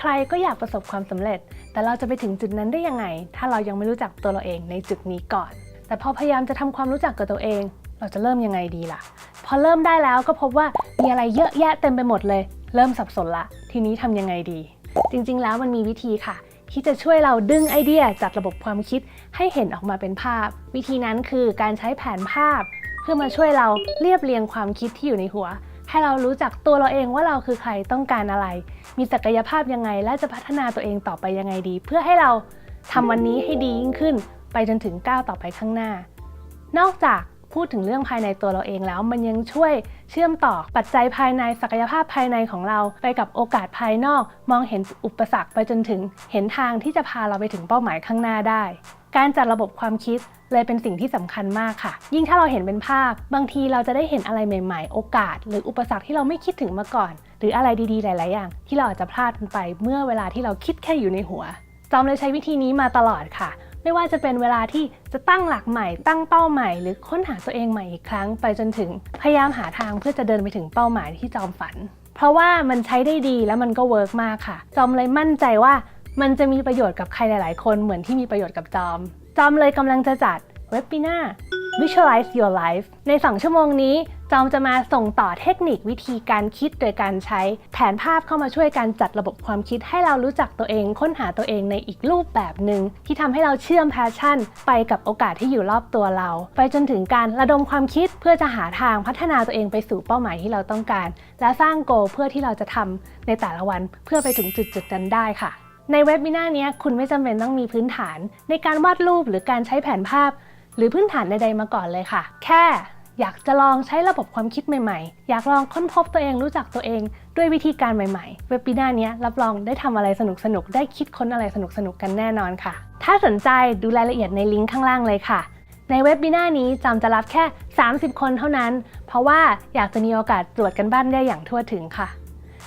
ใครๆ ก็อยากประสบความสำเร็จ แต่เราจะไปถึงจุดนั้นได้ยังไง ถ้าเรายังไม่รู้จักตัวเราเองในจุดนี้ก่อน แต่พอพยายามจะทำความรู้จักกับตัวเอง เราจะเริ่มยังไงดีล่ะ พอเริ่มได้แล้วก็พบว่ามีอะไรเยอะแยะเต็มไปหมดเลย เริ่มสับสนละ ทีนี้ทำยังไงดี จริงๆ แล้วมันมีวิธีค่ะ ที่จะช่วยเราดึงไอเดียจากระบบความคิดให้เห็นออกมาเป็นภาพ วิธีนั้นคือการใช้แผนภาพ เพื่อมาช่วยเราเรียบเรียงความคิดที่อยู่ในหัว ให้เรารู้จักตัวเราเองว่าเราคือใครต้องการอะไร มีศักยภาพยังไง และจะพัฒนาตัวเองต่อไปยังไงดี เพื่อให้เราทำวันนี้ให้ดียิ่งขึ้น ไปจนถึงก้าวต่อไปข้างหน้า นอกจากพูดถึงเรื่องภายในตัวเราเองแล้ว มันยังช่วยเชื่อมต่อปัจจัยภายในศักยภาพภายในของเรา ไปกับโอกาสภายนอก มองเห็นอุปสรรคไปจนถึงเห็นทางที่จะพาเราไปถึงเป้าหมายข้างหน้าได้ การจัดระบบความคิด เลยเป็นสิ่งที่สำคัญมากค่ะ ยิ่งถ้าเราเห็นเป็นภาพ บางทีเราจะได้เห็นอะไรใหม่ๆ โอกาส หรืออุปสรรคที่เราไม่คิดถึงมาก่อน หรืออะไรดีๆ หลาย ๆ อย่าง ที่เราอาจจะพลาดมันไปเมื่อเวลาที่เราคิดแค่อยู่ในหัว จอมเลยใช้วิธีนี้มาตลอดค่ะ ไม่ว่าจะเป็นเวลาที่จะตั้งหลักใหม่ ตั้งเป้าใหม่ หรือค้นหาตัวเองใหม่อีกครั้ง ไปจนถึงพยายามหาทางเพื่อจะเดินไปถึงเป้าหมายที่จอมฝัน เพราะว่ามันใช้ได้ดีแล้วมันก็เวิร์กมากค่ะ จอมเลยมั่นใจว่า มันจะมีประโยชน์กับใครหลาย ๆ คนเหมือนที่มีประโยชน์กับจอม จอมเลยกำลังจะจัดเว็บ i นา Visualize Your Life ใน 2 ชั่วโมงนี้ จอมจะมาส่งต่อเทคนิควิธีการคิดโดยการใช้แผนภาพเข้ามาช่วยการจัดระบบความคิดให้เรารู้จักตัวเอง ค้นหาตัวเองในอีกรูปแบบหนึ่งที่ทำให้เราเชื่อมแพชชั่น ไปกับโอกาสที่อยู่รอบตัวเรา ไปจนถึงการระดมความคิดเพื่อจะหาทางพัฒนาตัวเองไปสู่เป้าหมายที่เราต้องการ และสร้างโกเพื่อที่เราจะทำในแต่ละวันเพื่อไปถึงจุดจุดๆนั้นได้ค่ะ ในเว็บมินานี้คุณไม่จำเป็นต้องมีพื้นฐาน ในการวาดรูปหรือการใช้แผนภาพ หรือพื้นฐานใดๆมาก่อนเลยค่ะ แค่อยากจะลองใช้ระบบความคิดใหม่ๆ อยากลองค้นพบตัวเองรู้จักตัวเองด้วยวิธีการใหม่ๆ เว็บปีหน้านี้รับรองได้ทำอะไรสนุกๆ ได้คิดค้นอะไรสนุกๆ กันแน่นอนค่ะ ถ้าสนใจดูรายละเอียดในลิงก์ข้างล่างเลยค่ะ ในเว็บบีน่านี้จำจะรับแค่ 30 คนเท่านั้น เพราะว่าอยากจะมีโอกาสตรวจกันบ้านได้อย่างทั่วถึงค่ะ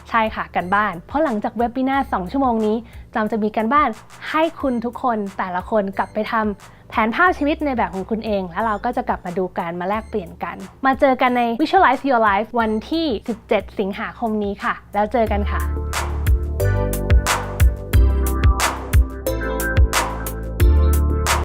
ใช่ค่ะกันบ้าน เพราะหลังจากเว็บบินา2ชั่วโมงนี้จำจะมีกันบ้านให้คุณทุกคนแต่ละคนกลับไปทำแผนภาพชีวิตในแบบของคุณเอง แล้วเราก็จะกลับมาดูกันมาแลกเปลี่ยนกัน มาเจอกันใน Visualize Your Life วันที่ 17 สิงหาคมนี้ค่ะ แล้วเจอกันค่ะ